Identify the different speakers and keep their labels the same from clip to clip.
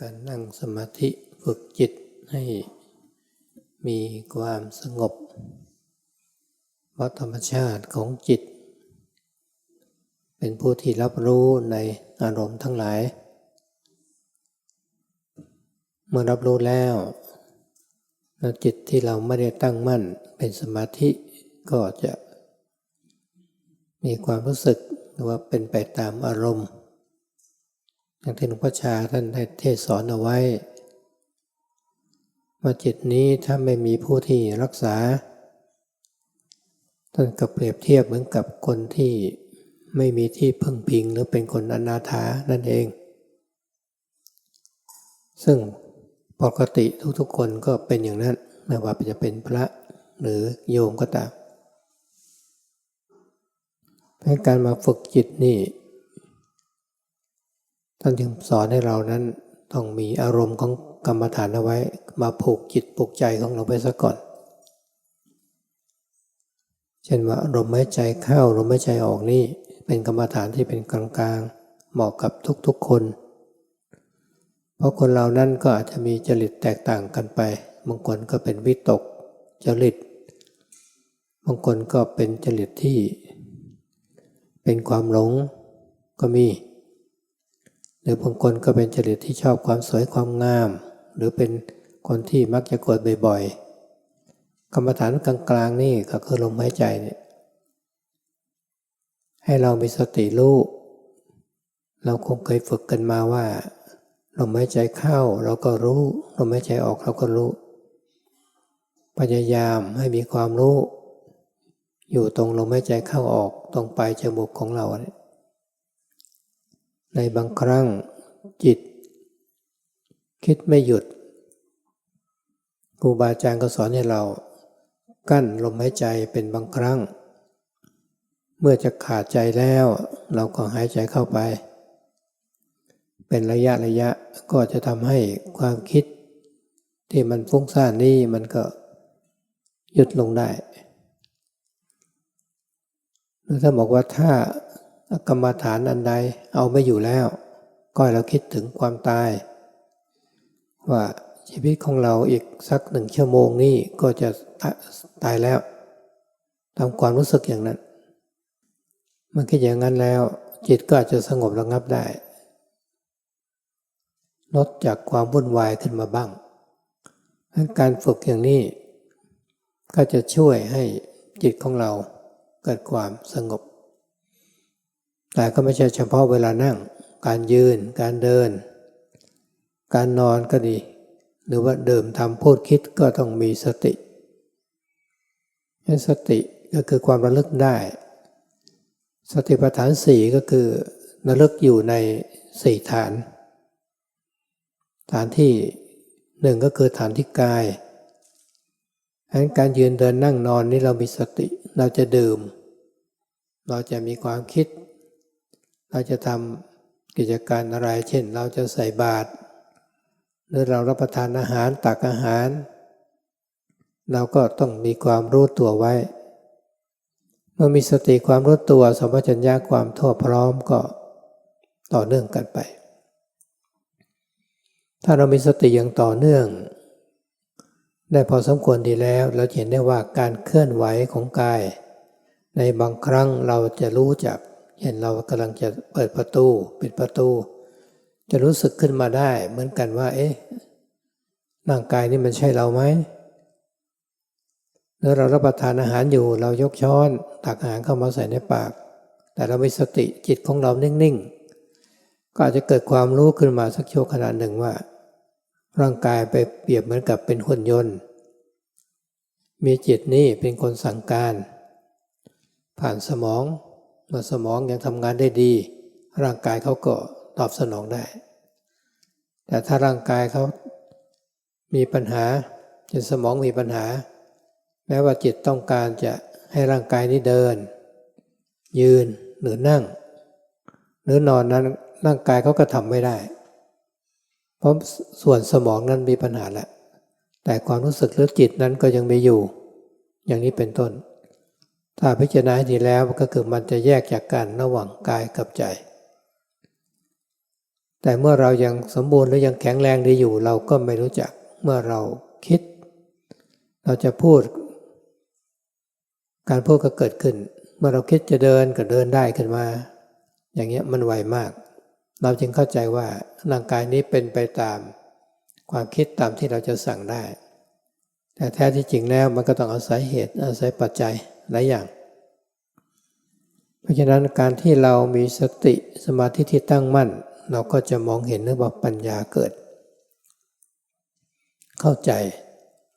Speaker 1: การนั่งสมาธิฝึกจิตให้มีความสงบเพราะธรรมชาติของจิต เป็นผู้ที่รับรู้ในอารมณ์ทั้งหลาย เมื่อรับรู้แล้วแล้วจิตที่เราไม่ได้ตั้งมั่นเป็นสมาธิก็จะมีความรู้สึกว่าเป็นไปตามอารมณ์ อย่างที่หลวงพ่อชาท่านได้เทศสอนเอาไว้ ว่าจิตนี้ถ้าไม่มีผู้ที่รักษา ท่านก็เปรียบเทียบเหมือนกับคนที่ไม่มีที่พึ่งพิงหรือเป็นคนอนาถานั่นเอง ซึ่งปกติทุกๆคนก็เป็นอย่างนั้นไม่ว่าจะเป็นพระหรือโยมก็ตามเพราะการมาฝึกจิตนี่ ท่านจึงสอนให้เรานั้นต้องมีอารมณ์ของกรรมฐานเอาไว้ มาผูกจิตผูกใจของเราไปซะก่อน เช่นว่าลมหายใจเข้าลมหายใจออกนี่เป็นกรรมฐานที่เป็นกลางๆ เหมาะกับทุกๆคน เพราะคนเรานั้นก็อาจจะมีจริตแตกต่างกันไป บางคนก็เป็นวิตกจริต บางคนก็เป็นจริตที่ เป็นความหลงก็มี รือบางคนก็เป็นจริตที่ชอบความสวยความงาม หรือเป็นคนที่มักจะโกรธบ่อยๆกรรมฐานกลางๆนี่ก็คือลมหายใจเนี่ยให้เรามีสติรู้เราคงเคยฝึกกันมาว่าลมหายใจเข้าเราก็รู้ลมหายใจออกเราก็รู้ พยายามให้มีความรู้ อยู่ตรงลมหายใจเข้าออกตรงปลายจมูกของเราเนี่ย ในบางครั้งจิต คิดไม่หยุดครูบาอาจารย์ก็สอนให้เรา กั้นลมหายใจเป็นบางครั้ง เมื่อจะขาดใจแล้ว เราก็หายใจเข้าไป เป็นระยะระยะก็จะทำให้ความคิด ที่มันฟุ้งซ่านนี่มันก็หยุดลงได้หรือถ้าบอกว่าถ้า กรรมฐานอันใดเอาไม่อยู่แล้ว ก็ให้เราคิดถึงความตาย ว่าชีวิตของเราอีกสักหนึ่งชั่วโมงนี่ก็จะตายแล้วทำความรู้สึกอย่างนั้นเมื่อคิดอย่างนั้นแล้ว จิตก็อาจจะสงบระงับได้ลดจากความวุ่นวายขึ้นมาบ้างการฝึกอย่างนี้ ก็จะช่วยให้จิตของเราเกิดความสงบ แต่ก็ไม่ใช่เฉพาะเวลานั่ง การยืน การเดิน การนอนก็ดี หรือว่าเดิมทำพูดคิดก็ต้องมีสติสติก็คือความระลึกได้ สติปัฏฐานสี่ก็คือระลึกอยู่ในสี่ฐาน ฐานที่หนึ่งก็คือฐานที่กายฉะนั้นการยืนเดินนั่งนอนนี่เรามีสติ เราจะดื่ม เราจะมีความคิด เราจะทำกิจการอะไร เช่น เราจะใส่บาตรหรือเรารับประทานอาหารตักอาหาร เราก็ต้องมีความรู้ตัวไว้ เมื่อมีสติความรู้ตัวสมปัญญาความทั่วพร้อมก็ต่อเนื่องกันไป ถ้าเรามีสติอย่างต่อเนื่อง ได้พอสมควรดีแล้ว เราเห็นได้ว่าการเคลื่อนไหวของกาย ในบางครั้งเราจะรู้จัก เห็นเรากำลังจะเปิดประตูปิดประตู จะรู้สึกขึ้นมาได้ เหมือนกันว่า เอ๊ะร่างกายนี่มันใช่เราไหมเมื่อเรารับประทานอาหารอยู่ เรายกช้อน ตักอาหารเข้ามาใส่ในปาก แต่เราไมีสติจิตของเรานิ่งๆ ก็อาจจะเกิดความรู้ขึ้นมาสักชั่วขณะหนึ่งว่า ร่างกายไปเปรียบเหมือนกับเป็นหุ่นยนต์ มีจิตนี่เป็นคนสั่งการ ผ่านสมอง เมื่อสมองยังทำงานได้ดี ร่างกายเขาก็ตอบสนองได้ แต่ถ้าร่างกายเขามีปัญหาจนสมองมีปัญหา แม้ว่าจิตต้องการจะให้ร่างกายนี้เดิน ยืนหรือนั่ง หรือนอนนั้นร่างกายเขาก็ทำไม่ได้ เพราะส่วนสมองนั้นมีปัญหาแหละแต่ความรู้สึกหรือจิตนั้นก็ยังมีอยู่ อย่างนี้เป็นต้น ถ้าพิจารณาให้ดีแล้วก็คือมันจะแยกจากกันระหว่างกายกับใจ แต่เมื่อเรายังสมบูรณ์หรือยังแข็งแรงดีอยู่ เราก็ไม่รู้จักเมื่อเราคิด เราจะพูด การพูดก็เกิดขึ้น เมื่อเราคิดจะเดินก็เดินได้ขึ้นมา อย่างเงี้ยมันไวมาก เราจึงเข้าใจว่าร่างกายนี้เป็นไปตาม ความคิดตามที่เราจะสั่งได้ แต่แท้ที่จริงแล้วมันก็ต้องอาศัยเหตุอาศัยปัจจัย หลายอย่าง เพราะฉะนั้นการที่เรามีสติสมาธิที่ตั้งมั่น เราก็จะมองเห็นนึกว่าปัญญาเกิด เข้าใจ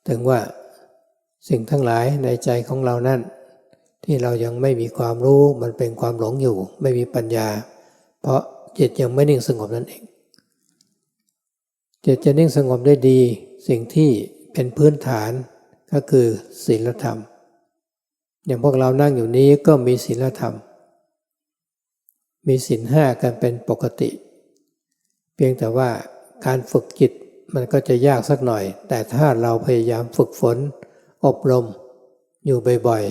Speaker 1: ถึงว่าสิ่งทั้งหลายในใจของเรานั้นที่เรายังไม่มีความรู้มันเป็นความหลงอยู่ ไม่มีปัญญา เพราะจิตยังไม่นิ่งสงบนั่นเองจิตจะนิ่งสงบได้ดี สิ่งที่เป็นพื้นฐานก็คือศีลธรรม อย่างพวกเรานั่งอยู่นี้ก็มีศีลธรรม มีศีลห้ากันเป็นปกติ เพียงแต่ว่าการฝึกจิตมันก็จะยากสักหน่อย แต่ถ้าเราพยายามฝึกฝน อบรม อยู่บ่อย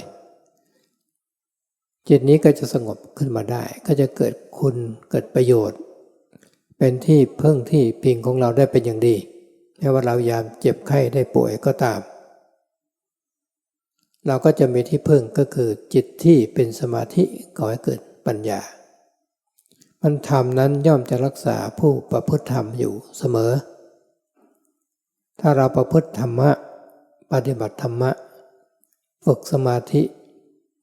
Speaker 1: ๆ จิตนี้ก็จะสงบขึ้นมาได้ ก็จะเกิดคุณเกิดประโยชน์ เป็นที่พึ่งที่พิงของเราได้เป็นอย่างดีแม้ว่าเรายามเจ็บไข้ได้ป่วยก็ตาม เราก็จะมีที่พึ่งก็คือจิตที่เป็นสมาธิก่อให้เกิดปัญญา มันธรรมนั้นย่อมจะรักษาผู้ประพฤติธรรมอยู่เสมอ ถ้าเราประพฤติธรรมะ ปฏิบัติธรรมะ ฝึกสมาธิ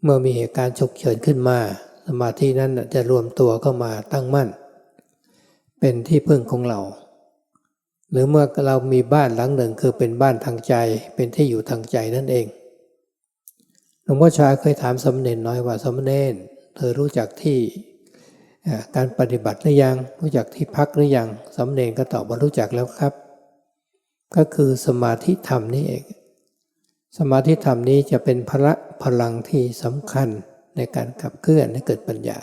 Speaker 1: เมื่อมีเหตุการณ์ฉุกเฉินขึ้นมา สมาธินั้นจะรวมตัวเข้ามาตั้งมั่น เป็นที่พึ่งของเรา หรือเมื่อเรามีบ้านหลังหนึ่งคือเป็นบ้านทางใจเป็นที่อยู่ทางใจนั่นเอง ลวงพ่อชาเคยถามสมณเณรน้อยว่าสมณเณรเธอรู้จักที่การปฏิบัติหรือยัง รู้จักที่พักหรือยังสมณเณรก็ตอบว่ารู้จักแล้วครับ ก็คือสมาธิธรรมนี่เอง สมาธิธรรมนี้จะเป็นพละพลังที่สำคัญในการขับเคลื่อนให้เกิดปัญญา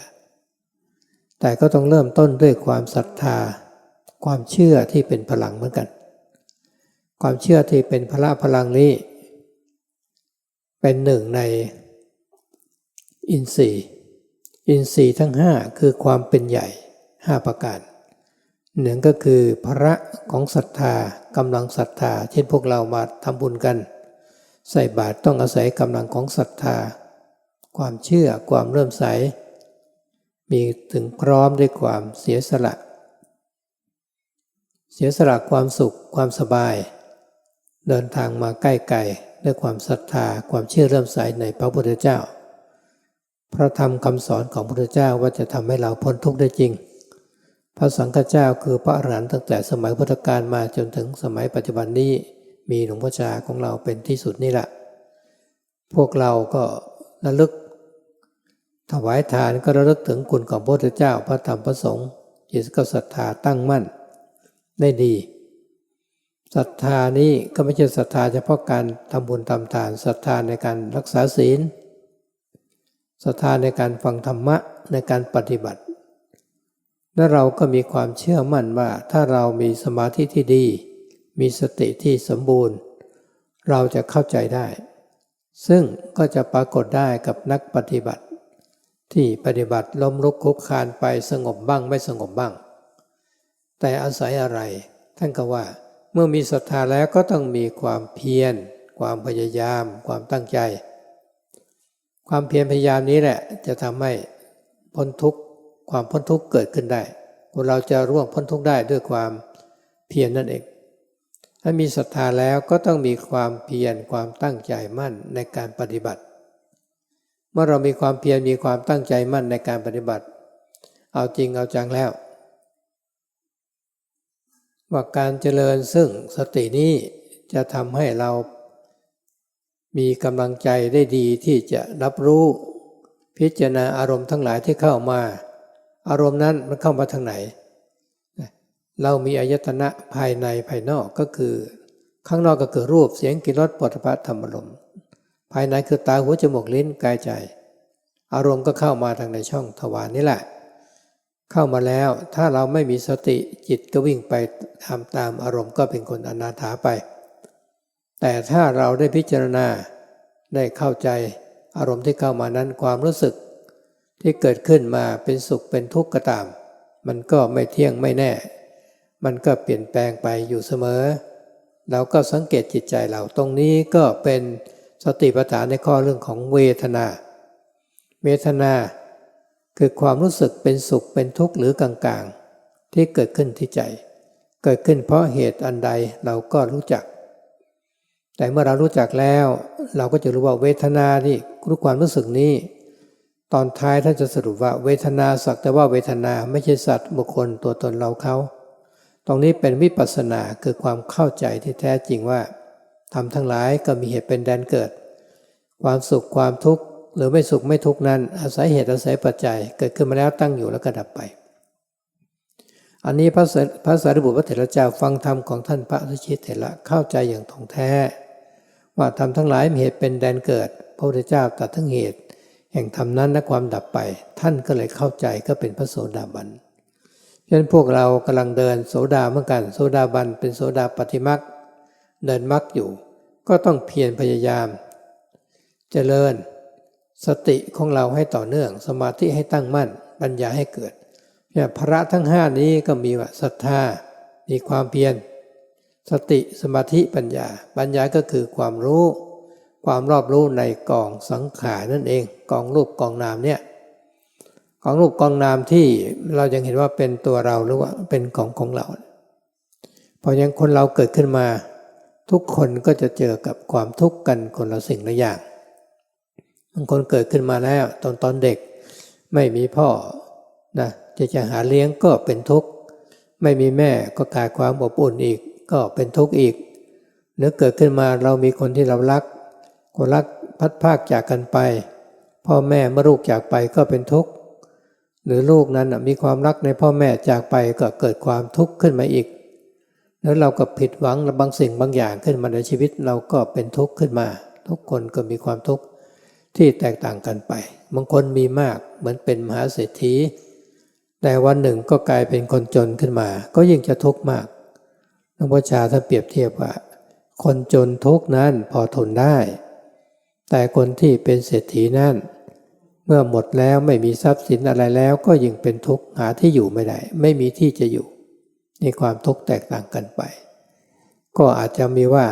Speaker 1: แต่ก็ต้องเริ่มต้นด้วยความศรัทธา ความเชื่อที่เป็นพลังเหมือนกัน ความเชื่อที่เป็นพละพลังนี้ เป็นหนึ่งในอินทรีย์ อินทรีย์ทั้งห้าคือความเป็นใหญ่ห้าประการหนึ่งก็คือพระของศรัทธากำลังศรัทธา เช่นพวกเรามาทำบุญกัน ใส่บาตรต้องอาศัยกำลังของศรัทธา ความเชื่อความเริ่มใส มีถึงพร้อมด้วยความเสียสละ เสียสละความสุขความสบาย เดินทางมาใกล้ไกลด้วยความศรัทธาความเชื่อเริ่มใสในพระพุทธเจ้า พระธรรมคำสอนของพระพุทธเจ้าว่าจะทำให้เราพ้นทุกข์ได้จริง พระสังฆเจ้าคือพระอรหันต์ตั้งแต่สมัยพุทธกาลมาจนถึงสมัยปัจจุบันนี้มีหลวงพ่อชาของเราเป็นที่สุดนี่แหละ พวกเราก็ระลึก ถวายทานก็ระลึกถึงคุณของพระพุทธเจ้า พระธรรมพระสงฆ์จิตก็ศรัทธาตั้งมั่นได้ดี ศรัทธานี้ก็ไม่ใช่ศรัทธาเฉพาะการทำบุญทำทานศรัทธาในการรักษาศีลศรัทธาในการฟังธรรมะในการปฏิบัติ และเราก็มีความเชื่อมั่นว่าถ้าเรามีสมาธิที่ดี มีสติที่สมบูรณ์ เราจะเข้าใจได้ ซึ่งก็จะปรากฏได้กับนักปฏิบัติ ที่ปฏิบัติล้มลุกคลุกคานไปสงบบ้างไม่สงบบ้าง แต่อาศัยอะไร ท่านก็ว่า เมื่อมีศรัทธาแล้วก็ต้องมีความเพียร ความพยายาม ความตั้งใจ ความเพียรพยายามนี้แหละ จะทำให้พ้นทุกข์ความพ้นทุกข์เกิดขึ้นได้คนเราจะร่วงพ้นทุกข์ได้ด้วยความเพียรนนั่นเอง ถ้ามีศรัทธาแล้วก็ต้องมีความเพียรความตั้งใจมั่นในการปฏิบัติ เมื่อเรามีความเพียรมีความตั้งใจมั่นในการปฏิบัติ เอาจริงเอาจังแล้ว ว่าการเจริญซึ่งสตินี้จะทำให้เรามีกำลังใจได้ดีที่จะรับรู้ พิจารณาอารมณ์ทั้งหลายที่เข้ามา อารมณ์นั้นมันเข้ามาทางไหน เรามีอายตนะภายในภายนอกก็คือ ข้างนอกก็คือรูปเสียงกลิ่นรสปฐพะธรรมอารมภายในคือตาหูจมูกลิ้นกายใจ อารมณ์ก็เข้ามาทางในช่องทวารนี่แหละ เข้ามาแล้ว ถ้าเราไม่มีสติจิตก็วิ่งไปทำตามอารมณ์ก็เป็นคนอนาถาไป แต่ถ้าเราได้พิจารณาได้เข้าใจอารมณ์ที่เข้ามานั้นความรู้สึก ที่เกิดขึ้นมาเป็นสุขเป็นทุกข์ก็ตาม มันก็ไม่เที่ยงไม่แน่ มันก็เปลี่ยนแปลงไปอยู่เสมอ เราก็สังเกตจิตใจเราตรงนี้ก็เป็นสติปัฏฐานในข้อเรื่องของเวทนา เวทนา คือความรู้สึกเป็นสุขเป็นทุกข์หรือกลางๆ ที่เกิดขึ้นที่ใจ เกิดขึ้นเพราะเหตุอันใดเราก็รู้จัก แต่เมื่อเรารู้จักแล้ว เราก็จะรู้ว่าเวทนาที่รู้ความรู้สึกนี้ ตอนท้ายท่านจะสรุปว่าเวทนาสักแต่ว่าเวทนาไม่ใช่สัตว์บุคคลตัวตนเราเขา ตรงนี้เป็นวิปัสสนาคือความเข้าใจที่แท้จริงว่าทำทั้งหลายก็มีเหตุเป็นแดนเกิด ความสุขความทุกข์ หรือไม่สุขไม่ทุกนั้น อาศัยเหตุอาศัยปัจจัย เกิดขึ้นมาแล้วตั้งอยู่แล้วก็ดับไป อันนี้พระพระสารีบุตรพระเถระเจ้าฟังธรรมของท่านพระสุชิตเถระเข้าใจอย่างถ่องแท้ ว่าธรรมทั้งหลายมีเหตุเป็นแดนเกิด พระพุทธเจ้าตรัดทั้งเหตุ แห่งธรรมนั้นและความดับไป ท่านก็เลยเข้าใจก็เป็นพระโสดาบันฉะนั้นพวกเรากำลังเดินโสดาเหมือนกัน โสดาบันเป็นโสดาปฏิมักเดินมักอยู่ ก็ต้องเพียรพยายาม เจริญ สติของเราให้ต่อเนื่อง สมาธิให้ตั้งมั่น ปัญญาให้เกิดเนี่ยพระทั้งห้านี้ก็มีว่าศรัทธา มีความเพียร สติสมาธิปัญญา ปัญญาก็คือความรู้ ความรอบรู้ในกองสังขารนั่นเอง กองรูปกองนามเนี่ย กองรูปกองนามที่เรายังเห็นว่าเป็นตัวเราหรือว่าเป็นของของเราพราะยังคนเราเกิดขึ้นมา ทุกคนก็จะเจอกับความทุกข์กันคนละสิ่งละอย่าง บางคนเกิดขึ้นมาแล้วตอนตอนเด็ก ไม่มีพ่อนะจะจะหาเลี้ยงก็เป็นทุกข์ ไม่มีแม่ก็ขาดความอบอุ่นอีกก็เป็นทุกข์อีก หรือเกิดขึ้นมาเรามีคนที่เรารัก คนรักพัดภาคจากกันไป พ่อแม่เมื่อลูกจากไปก็เป็นทุกข์ หรือลูกนั้นมีความรักในพ่อแม่จากไปก็เกิดความทุกข์ขึ้นมาอีก แล้วเราก็ผิดหวังบางสิ่งบางอย่างขึ้นมาในชีวิตเราก็เป็นทุกข์ขึ้นมา ทุกคนก็มีความทุกข์ ที่แตกต่างกันไป บางคนมีมากเหมือนเป็นมหาเศรษฐี แต่วันหนึ่งก็กลายเป็นคนจนขึ้นมา ก็ยิ่งจะทุกข์มากหลวงพ่อชาท่านเปรียบเทียบว่า คนจนทุกข์นั้นพอทนได้ แต่คนที่เป็นเศรษฐีนั้นเมื่อหมดแล้วไม่มีทรัพย์สินอะไรแล้วก็ยิ่งเป็นทุกข์หาที่อยู่ไม่ได้ ไม่มีที่จะอยู่นี่ความทุกข์แตกต่างกันไป ก็อาจจะมีว่า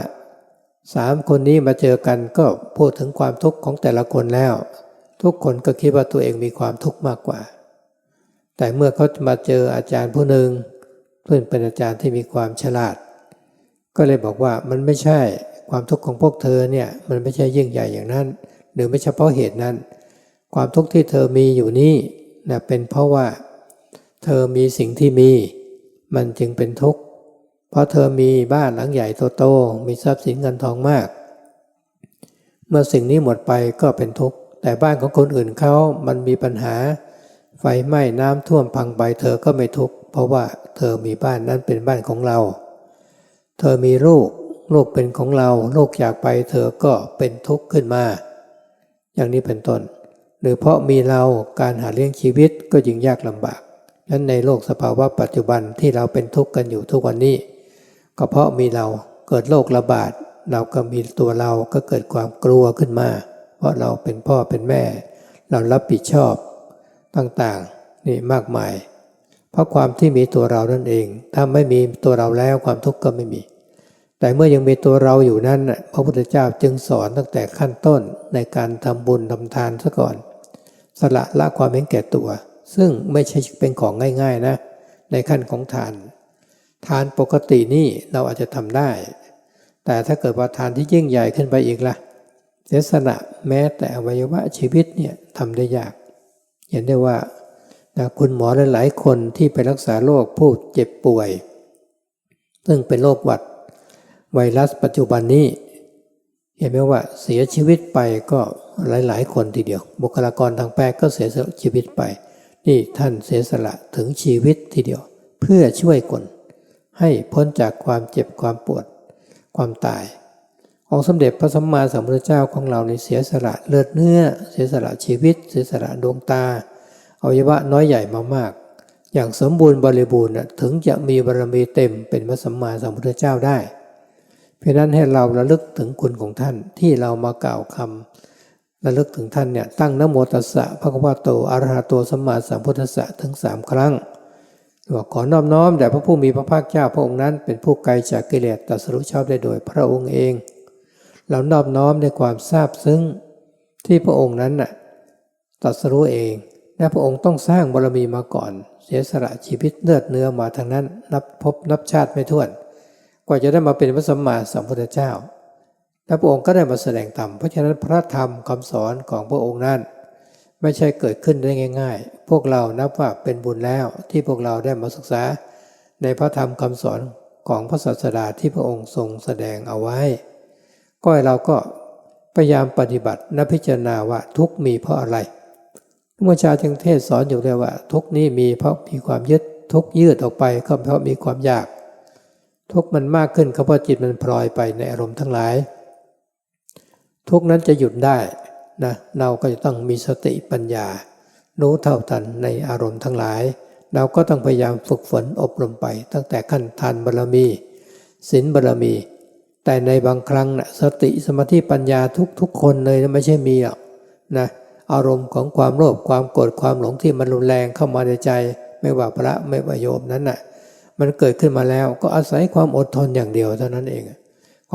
Speaker 1: สามคนนี้มาเจอกันก็พูดถึงความทุกข์ของแต่ละคนแล้ว ทุกคนก็คิดว่าตัวเองมีความทุกข์มากกว่า แต่เมื่อเขามาเจออาจารย์ผู้หนึ่งเพื่อนเป็นอาจารย์ที่มีความฉลาด ก็เลยบอกว่ามันไม่ใช่ความทุกข์ของพวกเธอเนี่ยมันไม่ใช่ยิ่งใหญ่อย่างนั้น หรือไม่เฉพาะเหตุนั้น ความทุกข์ที่เธอมีอยู่นี่นะเป็นเพราะว่า เธอมีสิ่งที่มี มันจึงเป็นทุกข์ เพราะเธอมีบ้านหลังใหญ่โตๆมีทรัพย์สินเงินทองมาก เมื่อสิ่งนี้หมดไปก็เป็นทุกข์ แต่บ้านของคนอื่นเขามันมีปัญหา ไฟไหม้น้ำท่วมพังไปเธอก็ไม่ทุกข์ เพราะว่าเธอมีบ้านนั้นเป็นบ้านของเรา เธอมีลูกลูกเป็นของเราลูกอยากไปเธอก็เป็นทุกข์ขึ้นมา อย่างนี้เป็นต้น หรือเพราะมีเราการหาเลี้ยงชีวิตก็ยิ่งยากลำบากนั้นในโลกสภาวะปัจจุบันที่เราเป็นทุกข์กันอยู่ทุกวันนี้ ก็เพราะมีเราเกิดโรคระบาด เราก็มีตัวเราก็เกิดความกลัวขึ้นมา เพราะเราเป็นพ่อเป็นแม่ เรารับผิดชอบต่างๆนี่มากมาย เพราะความที่มีตัวเรานั่นเอง ถ้าไม่มีตัวเราแล้วความทุกข์ก็ไม่มี แต่เมื่อยังมีตัวเราอยู่นั้นพระพุทธเจ้าจึงสอนตั้งแต่ขั้นต้นในการทำบุญทำทานซะก่อน สละละความเห็นแก่ตัว ซึ่งไม่ใช่เป็นของง่าย ๆนะ ในขั้นของทาน ทานปกตินี่เราอาจจะทำได้ แต่ถ้าเกิดว่าทานที่ยิ่งใหญ่ขึ้นไปอีกละ่ะเสียสละแม้แต่อวัยวะชีวิตเนี่ยทำได้ยาก เห็นได้ว่านะคุณหมอหลาย ๆ คนที่ไปรักษาโรคผู้เจ็บป่วย ซึ่งเป็นโรคหวัด ไวรัสปัจจุบันนี้ เห็นไหมว่าเสียชีวิตไปก็หลาย ๆ คนทีเดียว บุคลากรทางแพทย์ก็เสียชีวิตไป นี่ท่านเสียสละถึงชีวิตทีเดียว เพื่อช่วยคน ให้พ้นจากความเจ็บความปวดความตาย องค์สมเด็จพระสัมมาสัมพุทธเจ้าของเราในเสียสละเลือดเนื้อ เสียสละชีวิต เสียสละดวงตาอวัยวะน้อยใหญ่มามาก อย่างสมบูรณ์บริบูรณ์ถึงจะมีบารมีเต็มเป็นพระสัมมาสัมพุทธเจ้าได้ เพราะนั้นให้เราระลึกถึงคุณของท่านที่เรามากล่าวคำระลึกถึงท่านเนี่ยตั้งนโมตัสสะพระคัมภโตอรหะโตสัมมาสัมพุทธัสสะถึงสามครั้ง บอกขอนอบน้อมแด่พระผู้มีพระภาคเจ้าพระองค์นั้นเป็นผู้ไกลจากกิเลสตัสรู้ชอบได้โดยพระองค์เอง เรานอบน้อมในความซาบซึ้งที่พระองค์นั้นน่ะตัสรู้เองและพระองค์ต้องสร้างบารมีมาก่อน เสียสละชีวิตเลือดเนื้อมาทางนั้นนับพบนับชาติไม่ถ้วน กว่าจะได้มาเป็นพระสัมมาสัมพุทธเจ้าและพระองค์ก็ได้มาแสดงธรรมเพราะฉะนั้นพระธรรมคำสอนของพระองค์นั้น ไม่ใช่เกิดขึ้นได้ง่าย ๆ พวกเรานับว่าเป็นบุญแล้วที่พวกเราได้มาศึกษา ในพระธรรมคำสอนของพระศาสดาที่พระองค์ทรงแสดงเอาไว้ ก็ให้เราก็พยายามปฏิบัติและพิจารณาว่าทุกมีเพราะอะไรเมื่อชาจึงเทศสอนอยู่เลยว่า ทุกนี้มีเพราะมีความยึดทุกยืดออกไปก็เพราะมีความอยาก ทุกมันมากขึ้นก็เพราะจิตมันพลอยไปในอารมณ์ทั้งหลาย ทุกนั้นจะหยุดได้ นะเราก็จะต้องมีสติปัญญา รู้เท่าทันในอารมณ์ทั้งหลาย เราก็ต้องพยายามฝึกฝนอบรมไป ตั้งแต่ขั้นทานบารมีศีลบารมี แต่ในบางครั้งนะสติสมาธิปัญญาทุกๆ คนเลยนะไม่ใช่มีหรอกนะอารมณ์ของความโลภความโกรธความหลงที่มันรุนแรงเข้ามาในใจ ไม่ว่าพระไม่ว่าโยมนั้นนะ่ะมันเกิดขึ้นมาแล้วก็อาศัยความอดทนอย่างเดียวเท่านั้นเอง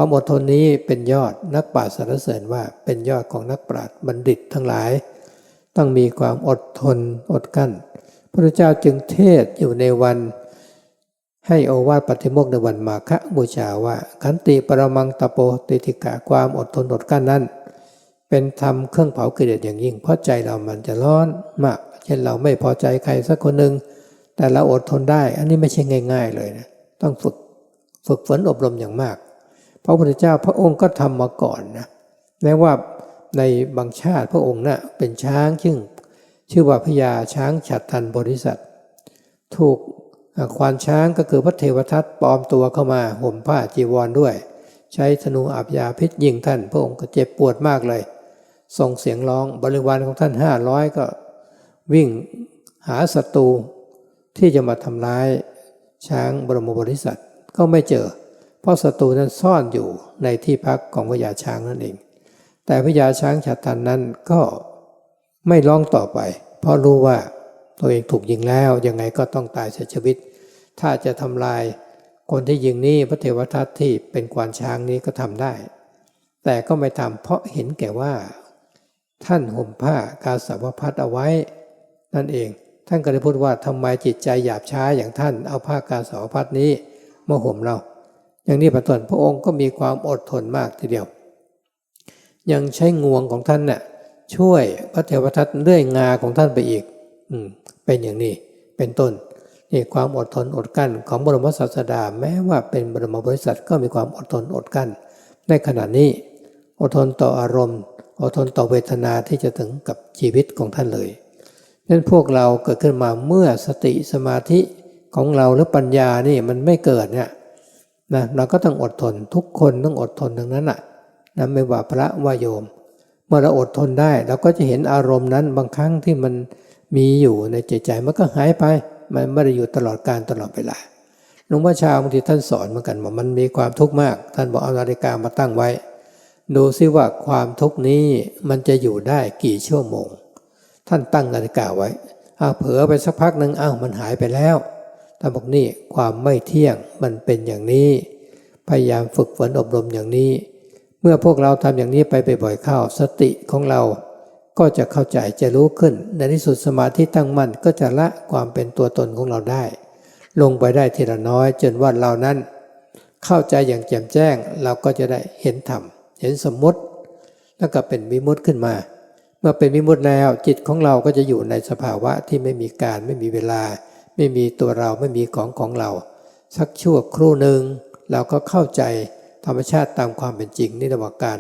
Speaker 1: ความอดทนนี้เป็นยอดนักปราชญ์สรรเสริญว่าเป็นยอดของนักปราชญ์บัณฑิตทั้งหลาย ต้องมีความอดทนอดกั้น พระเจ้าจึงเทศอยู่ในวัน ให้โอวาทปฏิโมกในวันมาฆบูชาว่าขันติปรมังตะโปติติกะความอดทนอดกั้นนั้น เป็นธรรมเครื่องเผากิเลสอย่างยิ่ง เพราะใจเรามันจะร้อนมาก เช่นเราไม่พอใจใครสักคนหนึ่งแต่เราอดทนได้ อันนี้ไม่ใช่ง่าย ๆเลยนะต้องฝึกฝึกฝนอบรมอย่างมาก พระพุทธเจ้าพระองค์ก็ทำมาก่อนนะแม้ว่าในบางชาติพระองค์นะ่ะเป็นช้างชื่อชื่อว่าพญาช้างฉัตรทันบริษัท ถูกควานช้างก็คือพระเทวทัตปลอมตัวเข้ามาห่มผ้าจีวรด้วย ใช้ธนูอาบยาพิษยิงท่าน พระองค์ก็เจ็บปวดมากเลยส่งเสียงร้องบริวารของท่านห้าร้อยก็ วิ่งหาศัตรูที่จะมาทำร้ายช้างบรมบริษัทก็ไม่เจอ เพราะศัตรูนั้นซ่อนอยู่ในที่พักของพญาช้างนั่นเอง แต่พญาช้างฉัตรันนั้นก็ไม่ร้องต่อไป เพราะรู้ว่าตัวเองถูกยิงแล้วยังไงก็ต้องตายเสียชีวิต ถ้าจะทำลายคนที่ยิงนี้พระเทวทัตที่เป็นควานช้างนี้ก็ทำได้ แต่ก็ไม่ทำเพราะเห็นแก่ว่า ท่านห่มผ้ากาสาวพัดเอาไว้ นั่นเอง ท่านก็ได้พูดว่าทำไมจิตใจหยาบช้าอย่างท่านเอาผ้ากาสาวพัดนี้มาห่มเรา อย่างนี้เป็นต้นพระองค์ก็มีความอดทนมากทีเดียว ยังใช้งวงของท่านเน่ะช่วยพระเทวทัตเลื่อยงาของท่านไปอีก อืมเป็นอย่างนี้เป็นต้นนี่ความอดทนอดกั้นของบรมศาสดาแม้ว่าเป็นบรมบริษัทก็มีความอดทนอดกั้นในขณะนี้อดทนต่ออารมณ์ อดทนต่อเวทนาที่จะถึงกับชีวิตของท่านเลยนั้นพวกเราเกิดขึ้นมาเมื่อสติสมาธิของเราหรือปัญญานี่มันไม่เกิดเนี่ย นะเราก็ต้องอดทนทุกคนต้องอดทนทั้งนั้นแหะนะไม่ว่าพระว่าโยม เมื่อเราอดทนได้เราก็จะเห็นอารมณ์นั้นบางครั้งที่มันมีอยู่ในใจใจมันก็หายไป มันไม่ได้อยู่ตลอดการตลอดเวลาหลวงพ่อชาบางทีท่านสอนเหมือนกันว่ามันมีความทุกข์มาก ท่านบอกเอานาฬิกามาตั้งไว้ ดูซิว่าความทุกข์นี้มันจะอยู่ได้กี่ชั่วโมง ท่านตั้งนาฬิกาไว้อาเผลอไปสักพักหนึ่งอ้าวมันหายไปแล้ว ท่านบอกนี่ความไม่เที่ยงมันเป็นอย่างนี้ พยายามฝึกฝนอบรมอย่างนี้ เมื่อพวกเราทำอย่างนี้ไปบ่อยๆเข้าสติของเรา ก็จะเข้าใจจะรู้ขึ้น ในที่สุดสมาธิตั้งมั่นก็จะละความเป็นตัวตนของเราได้ ลงไปได้ทีละน้อย จนว่าเรานั้น เข้าใจอย่างแจ่มแจ้งเราก็จะได้เห็นธรรมเห็นสมมติ แล้วก็เป็นวิมุตต์ขึ้นมา เมื่อเป็นวิมุตต์แล้วจิตของเราก็จะอยู่ในสภาวะที่ไม่มีการไม่มีเวลา ไม่มีตัวเราไม่มีของของเรา สักชั่วครู่หนึ่งเราก็เข้าใจธรรมชาติตามความเป็นจริงนี่เรียกว่าการ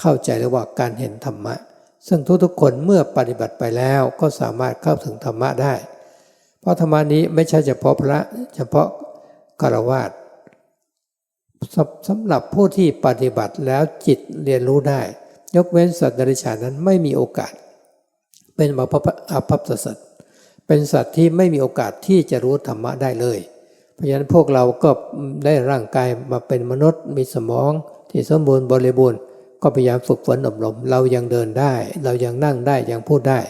Speaker 1: เข้าใจเรียกว่าการเห็นธรรมะ ซึ่งทุกๆคนเมื่อปฏิบัติไปแล้วก็สามารถเข้าถึงธรรมะได้ เพราะธรรมะนี้ไม่ใช่เฉพาะพระเฉพาะคารวาสสำหรับผู้ที่ปฏิบัติแล้วจิตเรียนรู้ได้ ยกเว้นสัตว์ดริชานั้นไม่มีโอกาส เป็นอภัพสัตว เป็นสัตว์ที่ไม่มีโอกาสที่จะรู้ธรรมะได้เลย เพราะฉะนั้นพวกเราก็ได้ร่างกายมาเป็นมนุษย์มีสมองที่สมบูรณ์บริบูรณ์ก็พยายามฝึกฝนอบรม เรายังเดินได้ เรายังนั่งได้ยังพูดได้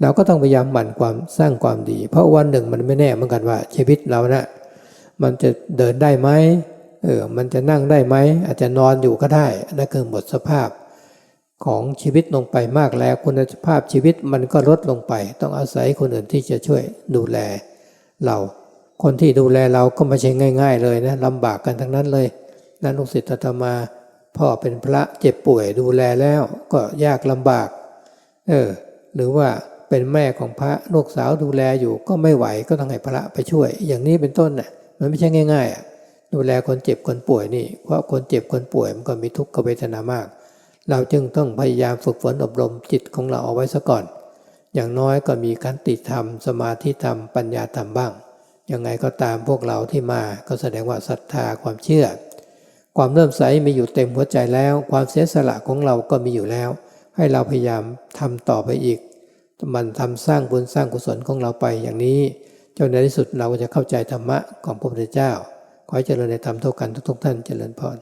Speaker 1: เราก็ต้องพยายามหมั่นความสร้างความดี เพราะวันหนึ่งมันไม่แน่เหมือนกันว่าชีวิตเรานะ่ะมันจะเดินได้ไหมเออมันจะนั่งได้ไหมอาจจะนอนอยู่ก็ได้นั่นคือหมดสภาพ ของชีวิตลงไปมากแล้วคุณภาพชีวิตมันก็ลดลงไป ต้องอาศัยคนอื่นที่จะช่วยดูแลเราคนที่ดูแลเราก็ไม่ใช่ง่าย ๆ เลยนะลำบากกันทั้งนั้นเลยนั่นลูกศิษย์อาตมา พ่อเป็นพระเจ็บป่วยดูแลแล้วก็ยากลำบาก เออหรือว่าเป็นแม่ของพระลูกสาวดูแลอยู่ก็ไม่ไหวก็ต้องให้พระไปช่วย อย่างนี้เป็นต้นน่ะมันไม่ใช่ง่าย ๆ ดูแลคนเจ็บคนป่วยนี่เพราะคนเจ็บคนป่วยมันก็มีทุกขเวทนามาก เราจึงต้องพยายามฝึกฝนอบรมจิตของเราเอาไว้ซะก่อน อย่างน้อยก็มีการติธรรม สมาธิธรรม ปัญญาธรรมบ้าง ยังไงก็ตามพวกเราที่มาก็แสดงว่าศรัทธาความเชื่อ ความเริ่มใสมีอยู่เต็มหัวใจแล้ว ความเสียสละของเราก็มีอยู่แล้ว ให้เราพยายามทำต่อไปอีก มันทำสร้างบุญสร้างกุศลของเราไปอย่างนี้ จนในที่สุดเราก็จะเข้าใจธรรมะของพระพุทธเจ้า ขอให้เจริญในธรรมเท่ากันทุกๆท่านเจริญพร